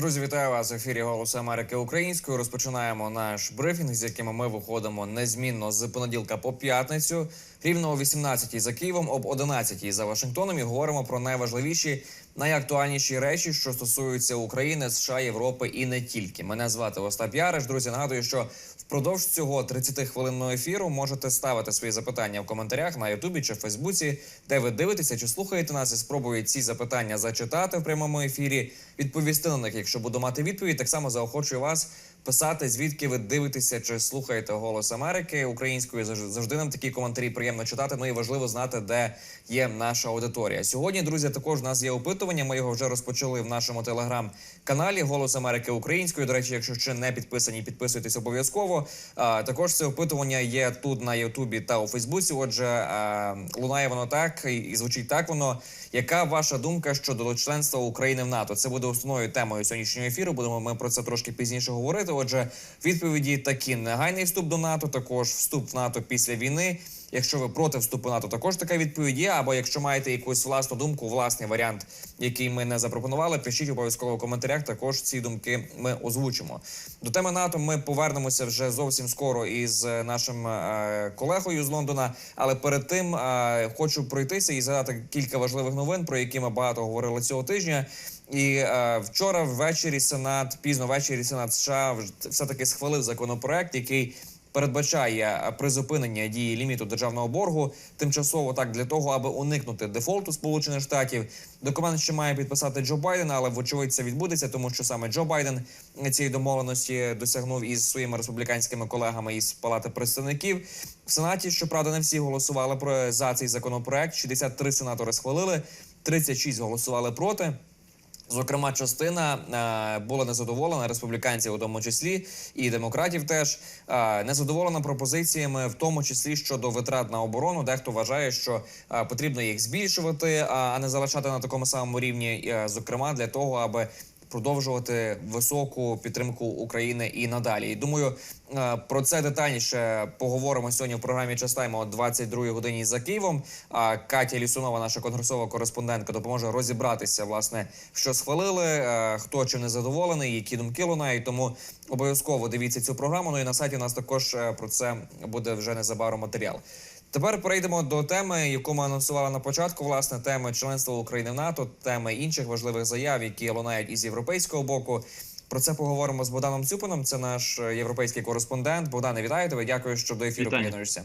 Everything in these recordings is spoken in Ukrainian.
Друзі, вітаю вас в ефірі «Голос Америки Українською. Розпочинаємо наш брифінг, з яким ми виходимо незмінно з понеділка по п'ятницю, рівно о 18-й за Києвом, об 11-й за Вашингтоном. І говоримо про найважливіші, найактуальніші речі, що стосуються України, США, Європи і не тільки. Мене звати Остап Яриш. Друзі, нагадую, що впродовж цього 30-хвилинного ефіру можете ставити свої запитання в коментарях на Ютубі чи Фейсбуці, де ви дивитеся чи слухаєте нас, і спробую ці запитання зачитати в прямому ефірі, відповісти на них, якщо буду мати відповідь. Так само заохочую вас писати, звідки ви дивитеся чи слухаєте голос Америки українською. Завж- Завжди нам такі коментарі приємно читати. Ну і важливо знати, де є наша аудиторія. Сьогодні, друзі, також у нас є опитування. Ми його вже розпочали в нашому телеграм-каналі Голос Америки Українською. До речі, якщо ще не підписані, підписуйтесь обов'язково. А, також це опитування є тут на Ютубі та у Фейсбуці. Отже, лунає воно так і звучить так воно. Яка ваша думка щодо членства України в НАТО? Це буде основною темою сьогоднішнього ефіру. Будемо ми про це трошки пізніше говорити. Отже, відповіді такі: негайний вступ до НАТО, також вступ в НАТО після війни. Якщо ви проти вступу НАТО, також така відповідь є. Або якщо маєте якусь власну думку, власний варіант, який ми не запропонували, пишіть обов'язково в коментарях. Також ці думки ми озвучимо. До теми НАТО ми повернемося вже зовсім скоро із е, нашим е, колегою з Лондона. Але перед тим е, хочу пройтися і згадати кілька важливих новин, про які ми багато говорили цього тижня. І е, вчора ввечері Сенат, пізно ввечері Сенат США все таки схвалив законопроект, який передбачає призупинення дії ліміту державного боргу тимчасово так для того, аби уникнути дефолту Сполучених Штатів. Документ ще має підписати Джо Байден, але вочевидь це відбудеться, тому що саме Джо Байден цієї домовленості досягнув із своїми республіканськими колегами із палати представників. В сенаті щоправда не всі голосували про за цей законопроект. 63 сенатори схвалили, 36 голосували проти. Зокрема, частина е, була незадоволена республіканців, у тому числі і демократів, теж е, незадоволена пропозиціями, в тому числі щодо витрат на оборону. Дехто вважає, що е, потрібно їх збільшувати, а, не залишати на такому самому рівні. зокрема, для того, аби продовжувати високу підтримку України і надалі. І думаю, е, про це детальніше поговоримо сьогодні в програмі «Частаймо» о 22 годині за Києвом. А Катя Лісунова, наша конгресова кореспондентка, допоможе розібратися, власне, що схвалили, е, хто чим не задоволений, які думки лунають. Тому обов'язково дивіться цю програму. Ну і на сайті у нас також е, про це буде вже незабаром матеріал. Тепер перейдемо до теми, яку ми анонсували на початку. Власне, теми членства України в НАТО, теми інших важливих заяв, які лунають із європейського боку. Про це поговоримо з Богданом Цюпином. Це наш е, європейський кореспондент. Богдане, вітаю тебе. Дякую, що до ефіру приєднуєшся.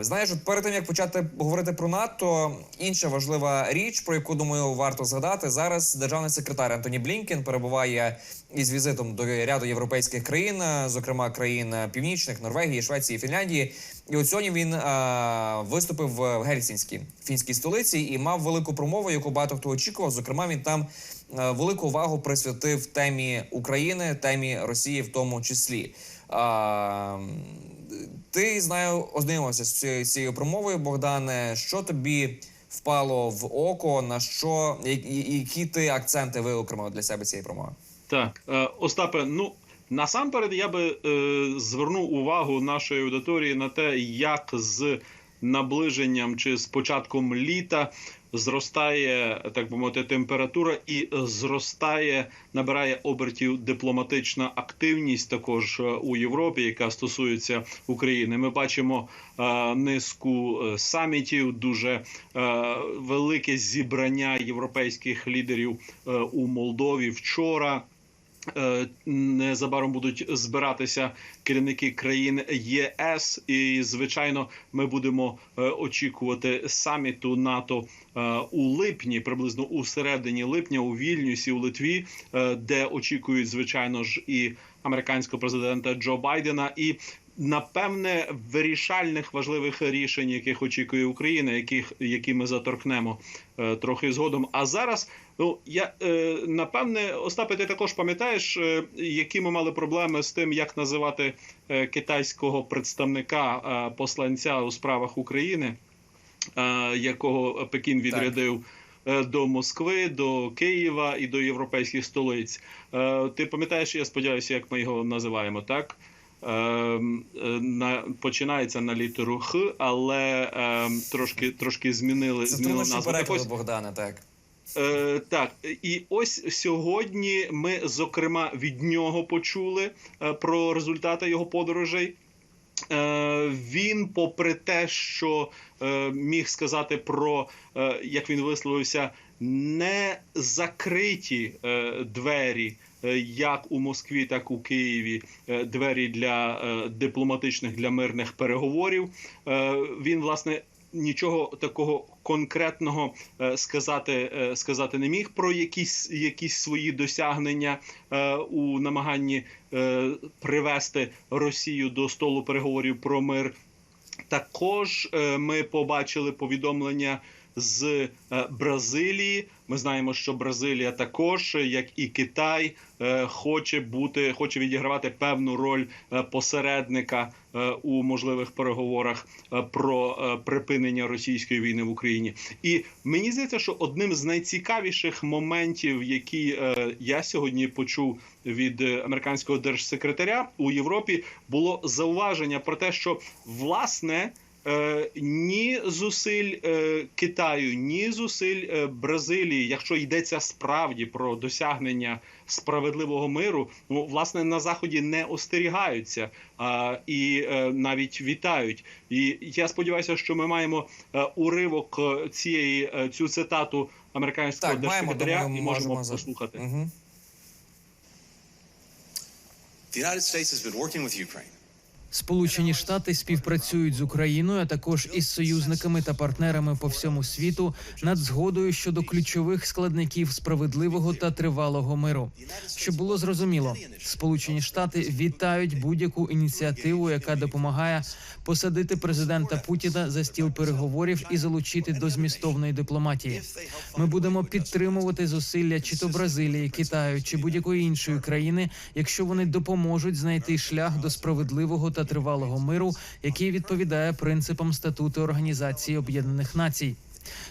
Знаєш, перед тим як почати говорити про НАТО, інша важлива річ, про яку думаю, варто згадати зараз. Державний секретар Антоні Блінкен перебуває із візитом до ряду європейських країн, зокрема країн північних Норвегії, Швеції, Фінляндії. І от сьогодні він а, виступив в Гельсінській фінській столиці і мав велику промову, яку багато хто очікував. Зокрема, він там велику увагу присвятив темі України, темі Росії, в тому числі. А, ти знаю, ознайомився з цією, цією промовою, Богдане. Що тобі впало в око? На що які ти акценти виокремив для себе цієї промови? Так, е, Остапе, ну насамперед я би е, звернув увагу нашої аудиторії на те, як з наближенням чи з початком літа зростає, так би мовити, температура і зростає, набирає обертів дипломатична активність також е, у Європі, яка стосується України. Ми бачимо е, низку е, самітів, дуже е, велике зібрання європейських лідерів е, у Молдові вчора. Е, Незабаром будуть збиратися керівники країн ЄС, і звичайно, ми будемо е, очікувати саміту НАТО е, у липні, приблизно у середині липня, у Вільнюсі, у Литві, де очікують, звичайно ж, і американського президента Джо Байдена, і напевне вирішальних важливих рішень, яких очікує Україна, яких які ми заторкнемо е, трохи згодом. А зараз ну я е, напевне, Остапе, ти також пам'ятаєш, е, які ми мали проблеми з тим, як називати е, китайського представника е, посланця у справах України, е, якого Пекін відрядив. е, До Москви, до Києва і до європейських столиць. Е, Ти пам'ятаєш, я сподіваюся, як ми його називаємо, так? Е, е, на, починається на літеру Х, але е, трошки, трошки змінили, Це змінили назву. Ось, Богдане, так. Е, так, і ось сьогодні ми, зокрема, від нього почули е, про результати його подорожей. Е, він, попри те, що е, міг сказати про, е, як він висловився, не закриті е, двері, як у Москві, так у Києві, е, двері для е, дипломатичних для мирних переговорів. Е, він, власне, нічого такого конкретного е, сказати, е, сказати не міг про якісь, якісь свої досягнення е, у намаганні е, привести Росію до столу переговорів про мир. Також е, ми побачили повідомлення з е, Бразилії. Ми знаємо, що Бразилія також, як і Китай, е, хоче бути, хоче відігравати певну роль е, посередника у можливих переговорах про припинення російської війни в Україні. І мені здається, що одним з найцікавіших моментів, які я сьогодні почув від американського держсекретаря у Європі, було зауваження про те, що власне. Е, ні зусиль е, Китаю, ні зусиль е, Бразилії, якщо йдеться справді про досягнення справедливого миру, ну власне на заході не остерігаються а, і е, навіть вітають. І я сподіваюся, що ми маємо е, уривок цієї е, цю цитату американського Так, маємо, держсекретаря думаю, і можемо можемо послухати. Угу. The United States has been working with Ukraine. Сполучені Штати співпрацюють з Україною, а також із союзниками та партнерами по всьому світу над згодою щодо ключових складників справедливого та тривалого миру. Щоб було зрозуміло, Сполучені Штати вітають будь-яку ініціативу, яка допомагає посадити президента Путіна за стіл переговорів і залучити до змістовної дипломатії. Ми будемо підтримувати зусилля чи то Бразилії, Китаю чи будь-якої іншої країни, якщо вони допоможуть знайти шлях до справедливого та тривалого миру, який відповідає принципам статуту Організації Об'єднаних Націй.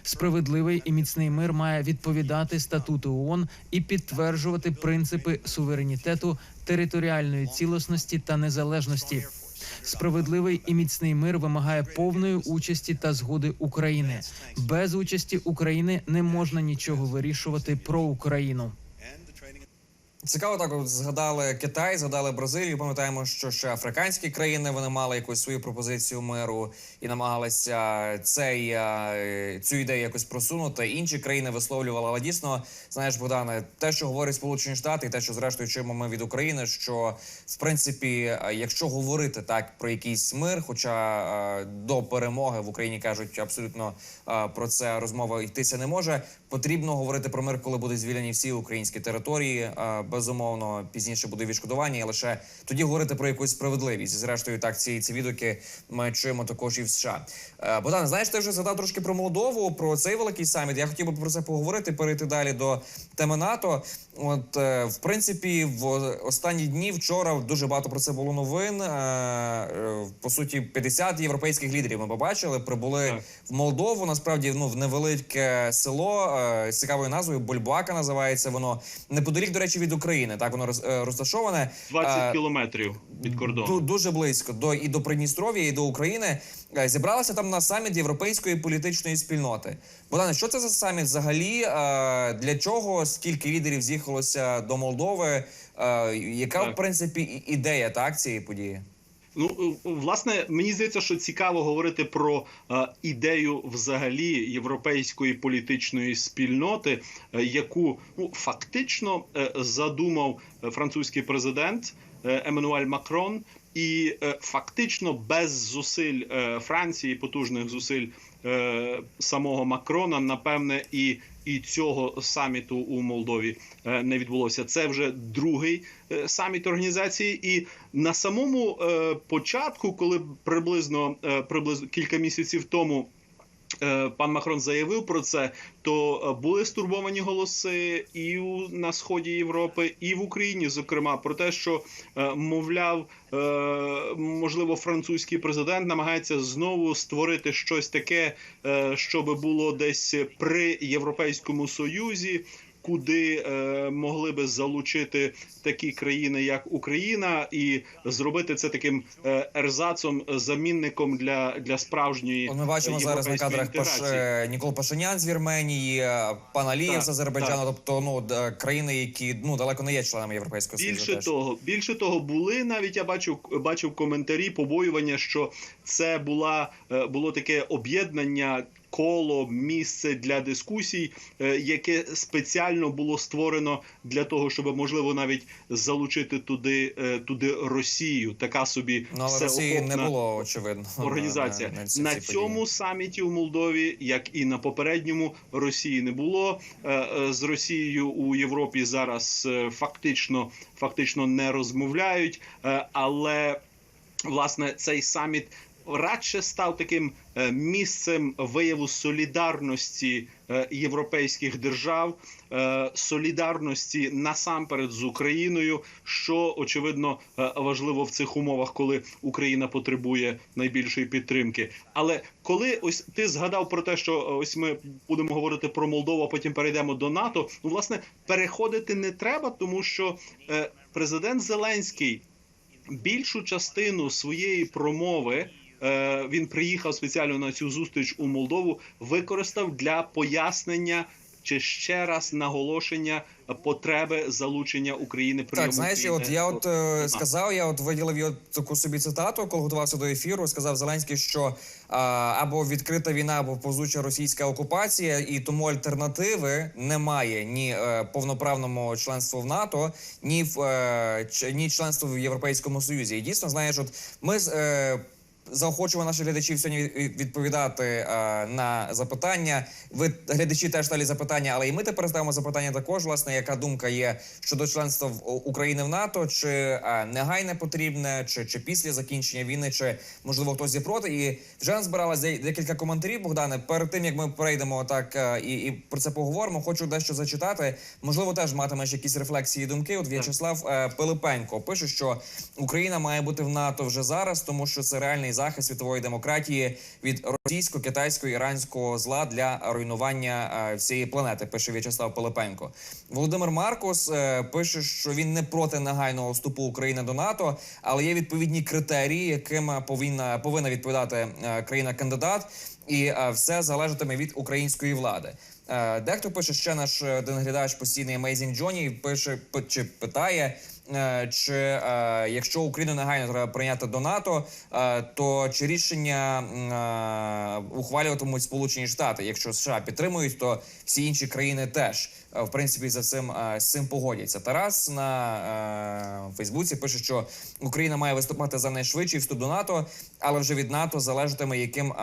Справедливий і міцний мир має відповідати статуту ООН і підтверджувати принципи суверенітету, територіальної цілісності та незалежності. Справедливий і міцний мир вимагає повної участі та згоди України. Без участі України не можна нічого вирішувати про Україну. Цікаво, так згадали Китай, згадали Бразилію. Пам'ятаємо, що ще африканські країни вони мали якусь свою пропозицію миру і намагалися цей е, цю ідею якось просунути. Інші країни висловлювали. Але дійсно, знаєш, Богдане, те, що говорять Сполучені Штати, і те, що зрештою чуємо ми від України, що в принципі, е, якщо говорити так про якийсь мир, хоча е, до перемоги в Україні кажуть абсолютно про це розмова йтися не може. Потрібно говорити про мир, коли будуть звільнені всі українські території. Безумовно, пізніше буде відшкодування, лише тоді говорити про якусь справедливість. Зрештою, так ці, ці відгуки ми чуємо також і в США. Е, Богдан, знаєш, ти вже згадав трошки про Молдову, про цей великий саміт. Я хотів би про це поговорити, перейти далі до теми НАТО. От е, в принципі, в останні дні вчора дуже багато про це було новин. Е, По суті, 50 європейських лідерів ми побачили. Прибули Так. в Молдову. Насправді ну в невелике село з цікавою назвою Бульбака називається воно неподалік, до речі, від України. Так воно роз, розташоване. 20 Е, кілометрів від кордону. Дуже близько до і до Придністров'я, і до України. Е, Зібралися там на саміт європейської політичної спільноти. Богдане, що це за саміт взагалі? Е, Для чого скільки лідерів з'їхалося до Молдови? Е, Яка в принципі ідея так цієї події? Ну, власне, мені здається, що цікаво говорити про е, ідею взагалі європейської політичної спільноти, е, яку ну фактично е, задумав французький президент Еммануель Макрон, і е, фактично без зусиль е, Франції, потужних зусиль е, самого Макрона, напевне, і і цього саміту у Молдові не відбулося. Це вже другий саміт організації, і на самому початку, коли приблизно приблизно кілька місяців тому. Е, Пан Макрон заявив про це, то е, були стурбовані голоси і на сході Європи, і в Україні, зокрема, про те, що е, мовляв, можливо, французький президент намагається знову створити щось таке, що щоб було десь при Європейському Союзі. Куди е, могли би залучити такі країни, як Україна, і зробити це таким е, ерзацом, замінником для, для справжньої ми бачимо е, зараз на кадрах Паш... Нікол Пашинян з Вірменії, пан Алієв Так, з Азербайджану, так. тобто ну країни, які ну далеко не є членами Європейського Союзу. Більше того, більше того, були навіть я бачив бачив коментарі побоювання, що це була було таке об'єднання. Коло місце для дискусій, е, яке спеціально було створено для того, щоб можливо навіть залучити туди е, туди Росію. Така собі Ну але Росії не було очевидно. організація на, на, на цьому події. саміті в Молдові, як і на попередньому, Росії не було. Е, З Росією у Європі зараз фактично фактично не розмовляють, але власне цей саміт. Радше став таким е, місцем вияву солідарності е, європейських держав, е, солідарності насамперед з Україною, що очевидно важливо в цих умовах, коли Україна потребує найбільшої підтримки. Але коли ось ти згадав про те, що ось ми будемо говорити про Молдову, а потім перейдемо до НАТО. Ну власне переходити не треба, тому що президент Зеленський більшу частину своєї промови. Е, Він приїхав спеціально на цю зустріч у Молдову, використав для пояснення чи ще раз наголошення потреби залучення України прийому Так, знаєш, України от я от е, сказав, я от виділив його таку собі цитату, коли готувався до ефіру. Сказав Зеленський, що а, або відкрита війна, або повзуча російська окупація, і тому альтернативи немає ні е, повноправному членству в НАТО, ні в е, ч- ні членству в Європейському Союзі. І дійсно, знаєш, от ми з. Е, Заохочуємо наших глядачів сьогодні відповідати е, на запитання. Ви глядачі теж далі запитання, але і ми тепер ставимо запитання також. Власне, яка думка є щодо членства в- України в НАТО, чи е, негайне потрібне, чи, чи після закінчення війни, чи можливо хтось є проти. І вже назбиралось де- декілька коментарів. Богдане, перед тим як ми перейдемо так е, і, і про це поговоримо, хочу дещо зачитати. Можливо, теж матимеш якісь рефлексії і думки. От В'ячеслав Пилипенко пише, що Україна має бути в НАТО вже зараз, тому що це реальний захист світової демократії від російсько-китайського іранського зла для руйнування е, всієї планети. Пише В'ячеслав Пилипенко. Володимир Маркус е, пише, що він не проти негайного вступу України до НАТО, але є відповідні критерії, яким повинна повинна відповідати е, країна-кандидат, і все залежатиме від української влади. Дехто пише ще наш один глядач постійний Amazing Джоні пише чи питає. Е, Чи е, якщо Україну негайно треба прийняти до НАТО, е, то чи рішення ухвалюватимуть Сполучені Штати? Якщо США підтримують, то всі інші країни теж в принципі за цим з цим погодяться. Тарас на Фейсбуці пише, що Україна має виступати за найшвидший вступ до НАТО, але вже від НАТО залежатиме, яким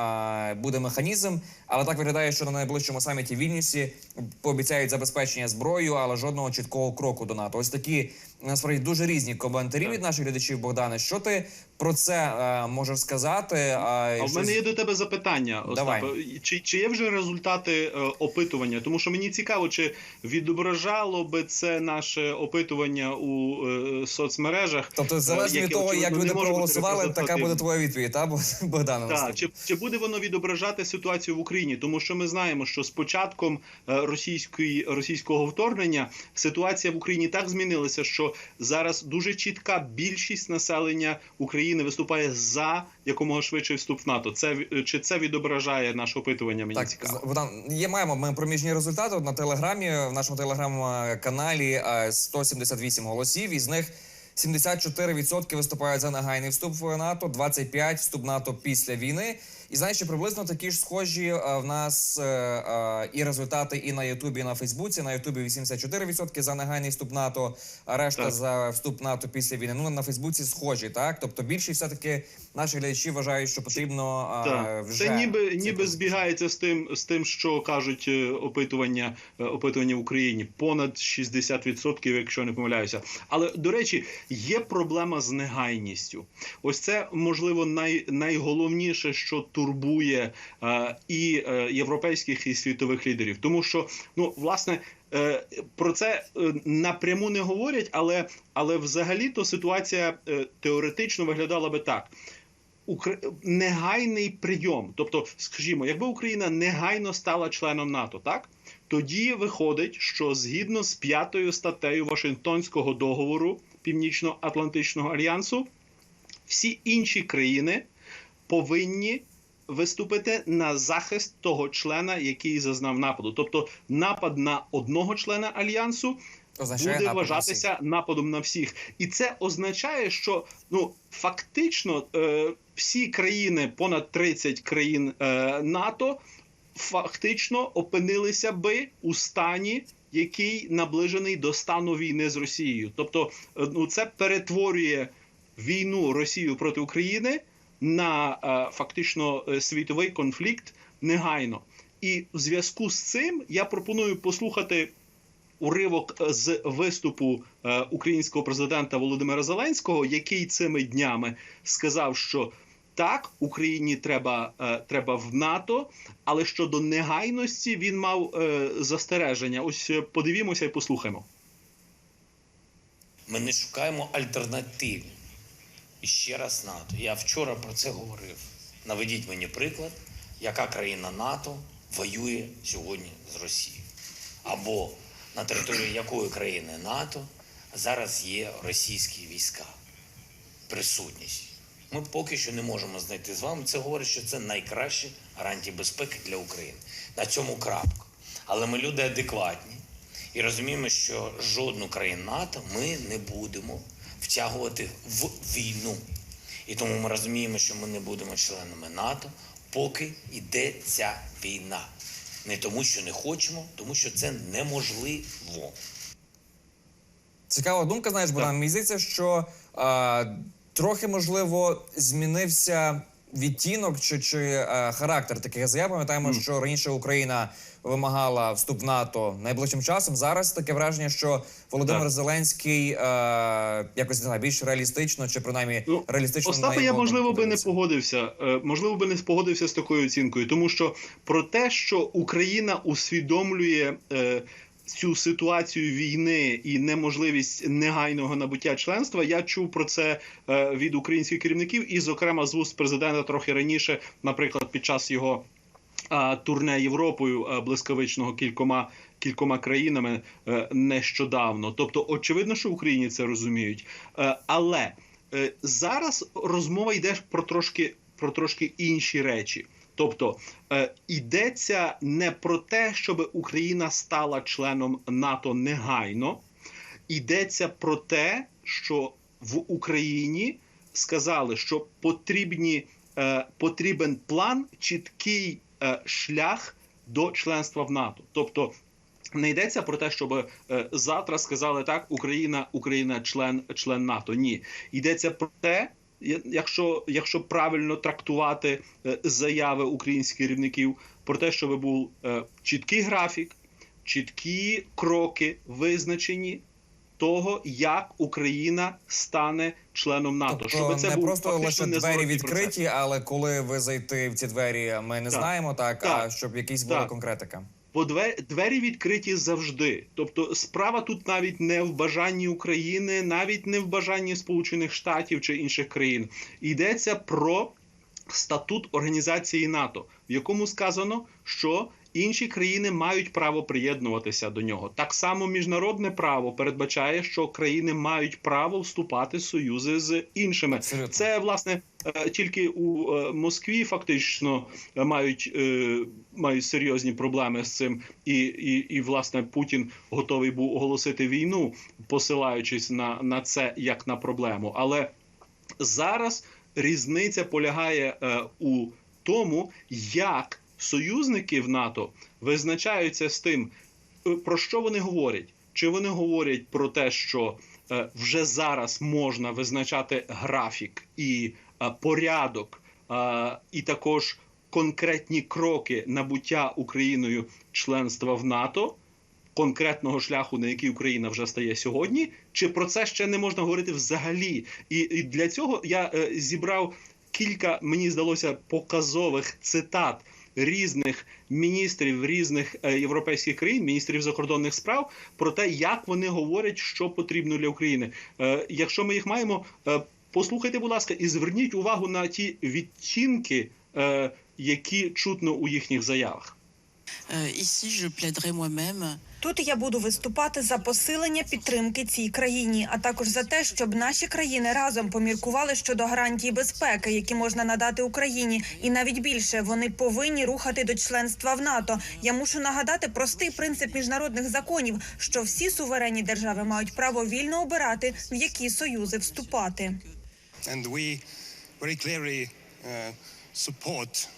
буде механізм. Але так виглядає, що на найближчому саміті Вільнюсі пообіцяють забезпечення зброєю, але жодного чіткого кроку до НАТО. Ось такі насправді дуже різні коментарі від наших глядачів. Богдана. що ти про це е, можеш сказати? А в мене є до тебе запитання, Давай. Остапе. Чи, чи є вже результати е, опитування? Тому що мені цікаво, чи відображало би це наше опитування у е, соцмережах. Тобто, залежно е, від того, як люди проголосували, така буде твоя відповідь, та Богдане? Так, чи, чи буде воно відображати ситуацію в Україні? Тому що ми знаємо, що з початком е, російської російського вторгнення ситуація в Україні так змінилася, що зараз дуже чітка більшість населення України виступає за якомога швидший вступ в НАТО. Це е, чи це відображає наше опитування? Мені Так, цікаво. Богдан, є маємо ми проміжні результати на телеграмі. В нашому телеграм-каналі е, 178 голосів. Із них 74% виступають за негайний вступ в НАТО, 25% вступ в НАТО після війни. І знаєш, що приблизно такі ж схожі е, в нас е, е, і результати і на Ютубі, і на Фейсбуці. На Ютубі 84% за негайний вступ НАТО, а решта Так. за вступ НАТО після війни. Ну на Фейсбуці схожі, так тобто більшість все таки наші глядачі вважають, що потрібно Так. вже Це ніби ніби збігається з тим, з тим, що кажуть опитування, опитування в Україні. Понад 60%, якщо не помиляюся. Але до речі, є проблема з негайністю. Ось це можливо най, найголовніше, що турбує е, і е, європейських і світових лідерів, тому що ну власне. е, Про це напряму не говорять, але, але взагалі то ситуація теоретично виглядала би так. Укра- негайний прийом. Тобто, скажімо, якби Україна негайно стала членом НАТО, так тоді виходить, що згідно з п'ятою статтею Вашингтонського договору Північно-Атлантичного альянсу, всі інші країни повинні виступити на захист того члена, який зазнав нападу. Тобто, напад на одного члена альянсу Означає буде напад на вважатися нападом на всіх, і це означає, що ну фактично е, всі країни, понад 30 країн е, НАТО, фактично опинилися би у стані. Який наближений до стану війни з Росією, тобто е, ну це перетворює війну Росію проти України на е, фактично е, світовий конфлікт негайно. І в зв'язку з цим я пропоную послухати уривок з виступу е, українського президента Володимира Зеленського, який цими днями сказав, що так, Україні треба, треба в НАТО, але щодо негайності він мав застереження. Ось подивімося і послухаємо. Ми не шукаємо альтернатив. І ще раз НАТО. Я вчора про це говорив. Наведіть мені приклад, яка країна НАТО воює сьогодні з Росією. Або на території якої країни НАТО зараз є російські війська. Присутність. Ми поки що не можемо знайти з вами. Це говорить, що це найкращі гарантії безпеки для України. На цьому крапка. Але ми люди адекватні і розуміємо, що жодну країну НАТО ми не будемо втягувати в війну. І тому ми розуміємо, що ми не будемо членами НАТО, поки йде ця війна. Не тому, що не хочемо, тому що це неможливо. Цікава думка, знаєш, Богдан. Мені здається, що е, трохи можливо змінився відтінок чи, чи е, характер таких заяв. Пам'ятаємо, що раніше Україна вимагала вступ в НАТО найближчим часом. Зараз таке враження, що Володимир Так. Зеленський е, якось не знаю, більш реалістично чи принаймні Ну, реалістично на Остапе, я можливо би не погодився. е, Можливо, би не погодився з такою оцінкою, тому що про те, що Україна усвідомлює е, цю ситуацію війни і неможливість негайного набуття членства, я чув про це е, від українських керівників, і, зокрема, з вуст президента трохи раніше, наприклад, під час його турне Європою а, блискавичного кількома кількома країнами е, нещодавно. Тобто, очевидно, що в Україні це розуміють. Е, Але е, зараз розмова йде про трошки про трошки інші речі. Тобто е, йдеться не про те, щоб Україна стала членом НАТО негайно, йдеться про те, що в Україні сказали, що потрібні, е, потрібен план, чіткий е, шлях до членства в НАТО. Тобто не йдеться про те, щоб е, завтра сказали так, Україна, Україна, член, член НАТО. Ні, йдеться про те. Якщо, якщо правильно трактувати е, заяви українських керівників про те, щоб був е, чіткий графік, чіткі кроки визначені того, як Україна стане членом НАТО, Тобто щоб це не був просто лише двері відкриті, процес. але коли ви зайти в ці двері, ми не Так. знаємо, так, а щоб якісь була Так. конкретика. Бо двері відкриті завжди. Тобто, справа тут навіть не в бажанні України, навіть не в бажанні Сполучених Штатів чи інших країн. Йдеться про статут організації НАТО, в якому сказано, що інші країни мають право приєднуватися до нього. Так само міжнародне право передбачає, що країни мають право вступати в союзи з іншими. Це власне е, тільки у е, Москві фактично е, мають, мають серйозні проблеми з цим, і, і, і власне Путін готовий був оголосити війну, посилаючись на, на це як на проблему. Але зараз різниця полягає у тому, як союзники в НАТО визначаються з тим, е, про що вони говорять. Чи вони говорять про те, що е, вже зараз можна визначати графік і е, порядок, і також конкретні кроки набуття Україною членства в НАТО, конкретного шляху, на який Україна вже стає сьогодні, чи про це ще не можна говорити взагалі? І, для цього я зібрав кілька, мені здалося, показових цитат різних міністрів різних е, європейських країн, міністрів закордонних справ, про те, як вони говорять, що потрібно для України. Е, якщо ми їх маємо, е, послухайте, будь ласка, і зверніть увагу на ті відтінки, які чутно у їхніх заявах. Тут я буду виступати за посилення підтримки цій країні, а також за те, щоб наші країни разом поміркували щодо гарантій безпеки, які можна надати Україні, і навіть більше вони повинні рухати до членства в НАТО. Я мушу нагадати простий принцип міжнародних законів, що всі суверенні держави мають право вільно обирати, в які союзи вступати. and we very clearly uh, support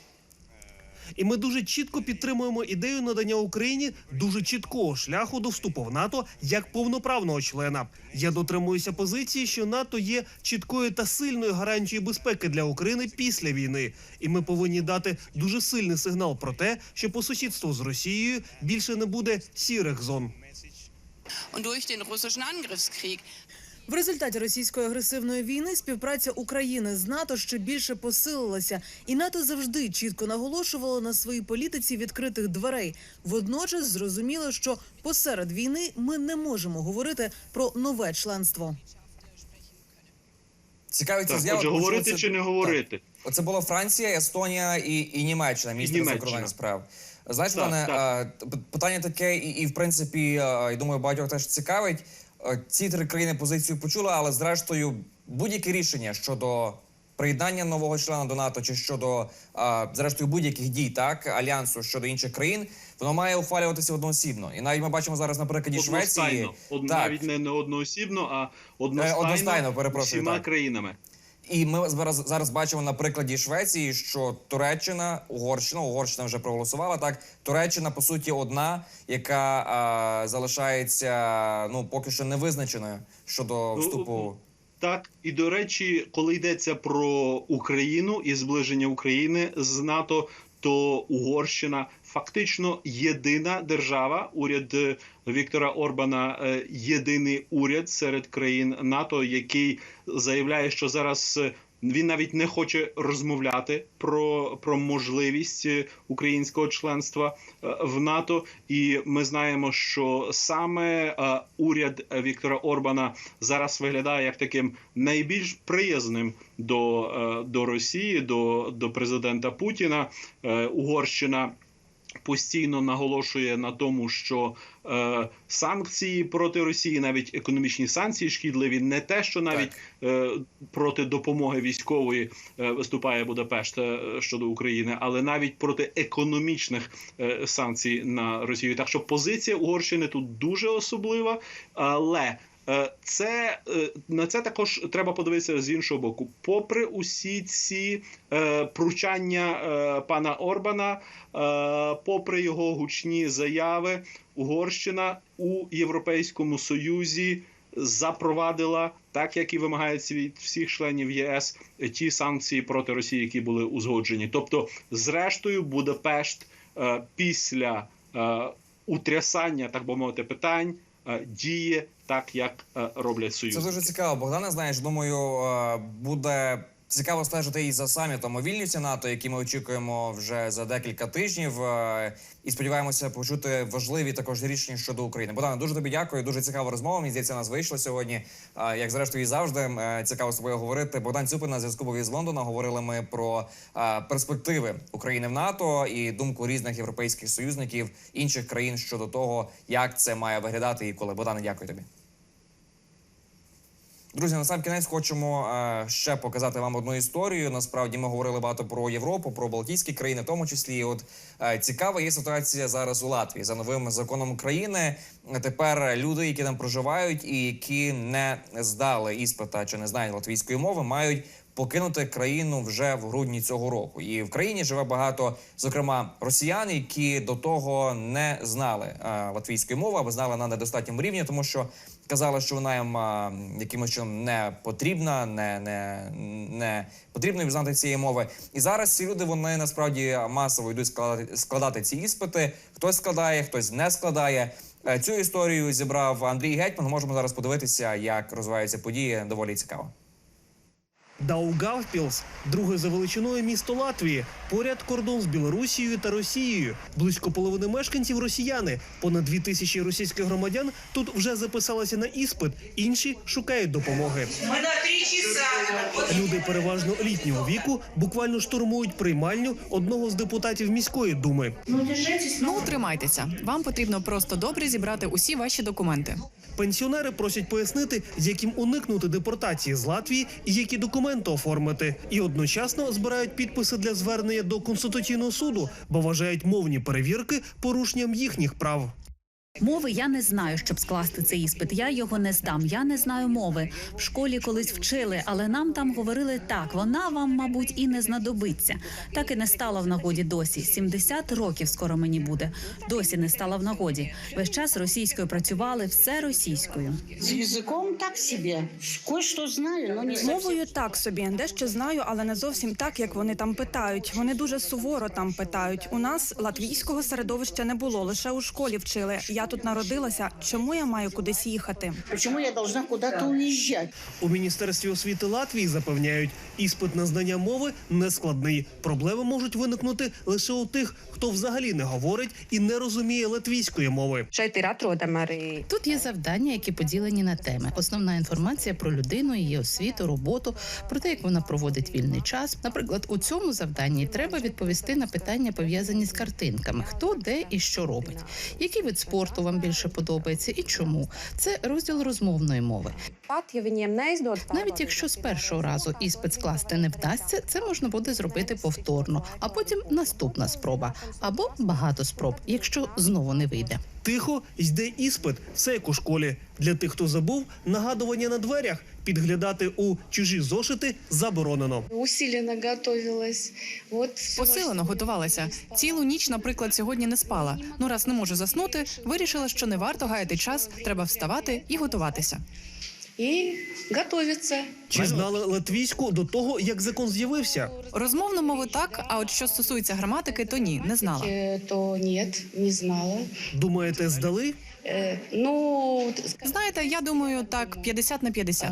І ми дуже чітко підтримуємо ідею надання Україні дуже чіткого шляху до вступу в НАТО як повноправного члена. Я дотримуюся позиції, що НАТО є чіткою та сильною гарантією безпеки для України після війни, і ми повинні дати дуже сильний сигнал про те, що по сусідству з Росією більше не буде сірих зон. В результаті російської агресивної війни співпраця України з НАТО ще більше посилилася, і НАТО завжди чітко наголошувало на своїй політиці відкритих дверей. Водночас зрозуміло, що посеред війни ми не можемо говорити про нове членство. Цікавиться Так, з'ява. говорити це- чи не говорити? Так. Оце була Франція, Естонія і, і Німеччина, міністр закордонних справ. Знаєш, Так, пане, так. е, питання таке, і, і в принципі, е, я думаю, багатьох теж цікавить. Е, Ці три країни позицію почули, але зрештою будь-яке рішення щодо приєднання нового члена до НАТО чи щодо е, зрештою будь-яких дій, так альянсу щодо інших країн, воно має ухвалюватися одноосібно. І навіть ми бачимо зараз на прикладі Швеції. Одностайно. Од, Так. Навіть не, не одноосібно, а одностайно, одностайно, перепрошую, всіма так. країнами. І ми зараз зараз бачимо на прикладі Швеції, що Туреччина, Угорщина, Угорщина вже проголосувала. Так, Туреччина по суті одна, яка а, залишається ну поки що невизначеною щодо Ну, вступу. Так, і до речі, коли йдеться про Україну і зближення України з НАТО, то Угорщина фактично єдина держава. Уряд е, Віктора Орбана е, єдиний уряд серед країн НАТО, який заявляє, що зараз. Він навіть не хоче розмовляти про, про можливість е, українського членства е, в НАТО. І ми знаємо, що саме е, уряд Віктора Орбана зараз виглядає як таким найбільш приязним до, до Росії, до, до президента Путіна. Угорщина постійно наголошує на тому, що е, санкції проти Росії, навіть економічні санкції, шкідливі, не те, що навіть е, проти допомоги військової е, виступає Будапешт е, щодо України, але навіть проти економічних е, санкцій на Росію. Так що позиція Угорщини тут дуже особлива, але. Е, Це е, на це також треба подивитися з іншого боку. Попри усі ці е, пручання е, пана Орбана, е, попри його гучні заяви, Угорщина у Європейському Союзі запровадила, так як і вимагається від всіх членів ЄС, ті санкції проти Росії, які були узгоджені. Тобто, зрештою, Будапешт е, після е, утрясання, так би мовити, питань діє так, як роблять союз Це дуже цікаво. Богдане, знаєш, думаю, е, буде цікаво стежити і за самітом у Вільнюсі НАТО, який ми очікуємо вже за декілька тижнів. е, І сподіваємося почути важливі також рішення щодо України. Богдане, дуже тобі дякую. Дуже цікава розмова. Мені здається, нас вийшло сьогодні. Е, Як зрештою і завжди е, цікаво з тобою говорити. Богдан Цюпин на зв'язку був із Лондона. Говорили ми про перспективи України в НАТО і думку різних європейських союзників інших країн щодо того, як це має виглядати і коли. Богдане, дякую тобі. Друзі, на сам кінець хочемо е, ще показати вам одну історію. Насправді ми говорили багато про Європу, про Балтійські країни, в тому числі. От е, цікава є ситуація зараз у Латвії за новим законом країни. Тепер люди, які там проживають і які не здали іспита чи не знають латвійської мови, мають покинути країну вже в грудні цього року. І в країні живе багато, зокрема, росіян, які до того не знали е, латвійської мови або знали на недостатньому рівні, тому що казали, що вона їм а, якимось чином не потрібна, не, не, не потрібно їм знати цієї мови. І зараз ці люди вони насправді масово йдуть складати, складати ці іспити. Хтось складає, хтось не складає. Е, Цю історію зібрав Андрій Гетьман. Можемо зараз подивитися, як розвиваються події. Доволі цікаво. Даугавпілс друге за величиною місто Латвії, поряд кордон з Білорусією та Росією. Близько половини мешканців росіяни. Понад дві тисячі російських громадян тут вже записалися на іспит, інші шукають допомоги. Люди переважно літнього віку буквально штурмують приймальню одного з депутатів міської думи. Ну, тримайтеся. Вам потрібно просто добре зібрати усі ваші документи. Пенсіонери просять пояснити, з яким уникнути депортації з Латвії і які документи оформити, і одночасно збирають підписи для звернення до конституційного суду, бо вважають мовні перевірки порушенням їхніх прав. Мови я не знаю, щоб скласти цей іспит. Я його не здам. Я не знаю мови. В школі колись вчили, але нам там говорили так. Вона вам, мабуть, і не знадобиться. Так і не стала в нагоді досі. 70 років скоро мені буде. Досі не стала в нагоді. Весь час російською працювали, все російською. З язиком так собі. Кое-що знаю, але не Мовою так собі, дещо знаю, але не зовсім так, як вони там питають. Вони дуже суворо там питають. У нас латвійського середовища не було, лише у школі вчили. Я тут народилася. Чому я маю кудись їхати? Чому я должна куда-то уїжджати? У міністерстві освіти Латвії запевняють, іспит на знання мови не складний. Проблеми можуть виникнути лише у тих, хто взагалі не говорить і не розуміє латвійської мови. Тут є завдання, які поділені на теми. Основна інформація про людину, її освіту, роботу, про те, як вона проводить вільний час. Наприклад, у цьому завданні треба відповісти на питання, пов'язані з картинками: хто, де і що робить, який вид спорту вам більше подобається і чому. Це розділ розмовної мови. Навіть якщо з першого разу іспит скласти не вдасться, це можна буде зробити повторно, а потім наступна спроба або багато спроб, якщо знову не вийде. Тихо йде іспит, все як у школі. Для тих, хто забув, нагадування на дверях підглядати у чужі зошити заборонено. Усилено готувалась. От Посилено готувалася. Цілу ніч, наприклад, сьогодні не спала. Ну, раз не можу заснути, вирішила, що не варто гаяти час, треба вставати і готуватися. І готуються. Чи знали латвійську до того, як закон з'явився? Розмовну мову так, а от що стосується граматики, то ні, не знала. То ні, не знала. Думаєте, здали? Е, Ну, Знаєте, я думаю, так 50 на 50.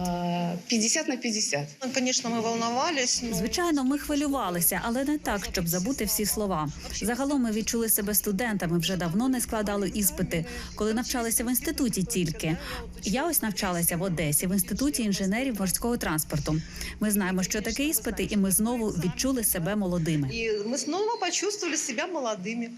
50 на 50. Звісно, ми волнувалися. Звичайно, ми хвилювалися, але не так, щоб забути всі слова. Загалом ми відчули себе студентами. Вже давно не складали іспити, коли навчалися в інституті. Тільки я ось навчалася в Одесі в інституті інженерів морського транспорту. Ми знаємо, що таке іспити, і ми знову відчули себе молодими. І ми знову почувствовали себе молодими.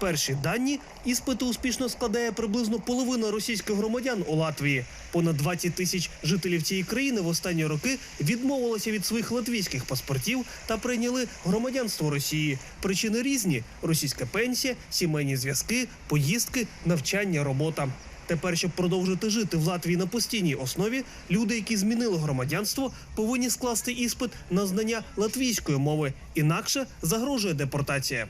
Перші дані іспити успішно складає приблизно половина російських громадян у Латвії. Понад 20 тисяч жителів цієї країни в останні роки відмовилися від своїх латвійських паспортів та прийняли громадянство Росії. Причини різні: російська пенсія, сімейні зв'язки, поїздки, навчання, робота. Тепер, щоб продовжити жити в Латвії на постійній основі, люди, які змінили громадянство, повинні скласти іспит на знання латвійської мови. Інакше загрожує депортація.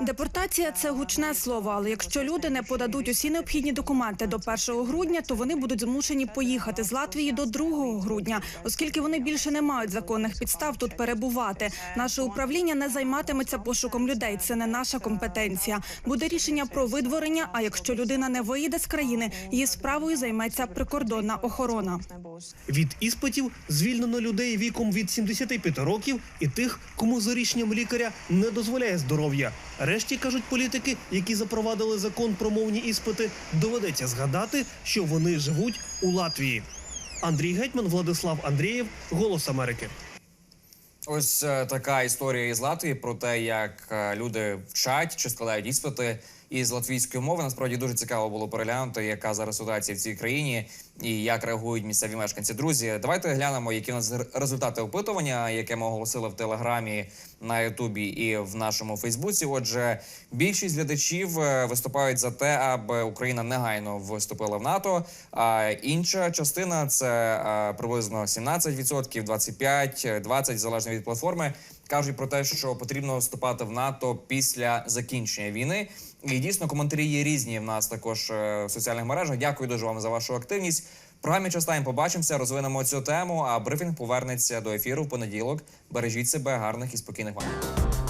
Депортація це гучне слово, але якщо люди не подадуть усі необхідні документи до 1 грудня, то вони будуть змушені поїхати з Латвії до 2 грудня, оскільки вони більше не мають законних підстав тут перебувати. Наше управління не займатиметься пошуком людей. Це не наша компетенція. Буде рішення про видворення. А якщо людина не виїде з країни, її справою займеться прикордонна охорона. Від іспитів звільнено людей віком від 75 років і тих, кому за рішенням лікаря не дозволяє здоров'я. Решті кажуть політики, які запровадили закон про мовні іспити, доведеться згадати, що вони живуть у Латвії. Андрій Гетьман, Владислав Андрієв, Голос Америки. Ось е, така історія із Латвії про те, як е, люди вчать чи складають іспити із латвійської мови. Насправді дуже цікаво було переглянути, яка зараз ситуація в цій країні і як реагують місцеві мешканці. Друзі, давайте глянемо, які у нас результати опитування, яке ми оголосили в Телеграмі, на Ютубі і в нашому Фейсбуці. Отже, більшість глядачів е, виступають за те, аби Україна негайно вступила в НАТО. А інша частина це е, приблизно 17%, 25%, 20% залежно від платформи. Кажуть про те, що потрібно вступати в НАТО після закінчення війни. І дійсно коментарі є різні в нас також е, в соціальних мережах. Дякую дуже вам за вашу активність. В програмі «Частайм» побачимося, розвинемо цю тему. А брифінг повернеться до ефіру в понеділок. Бережіть себе, гарних і спокійних вам.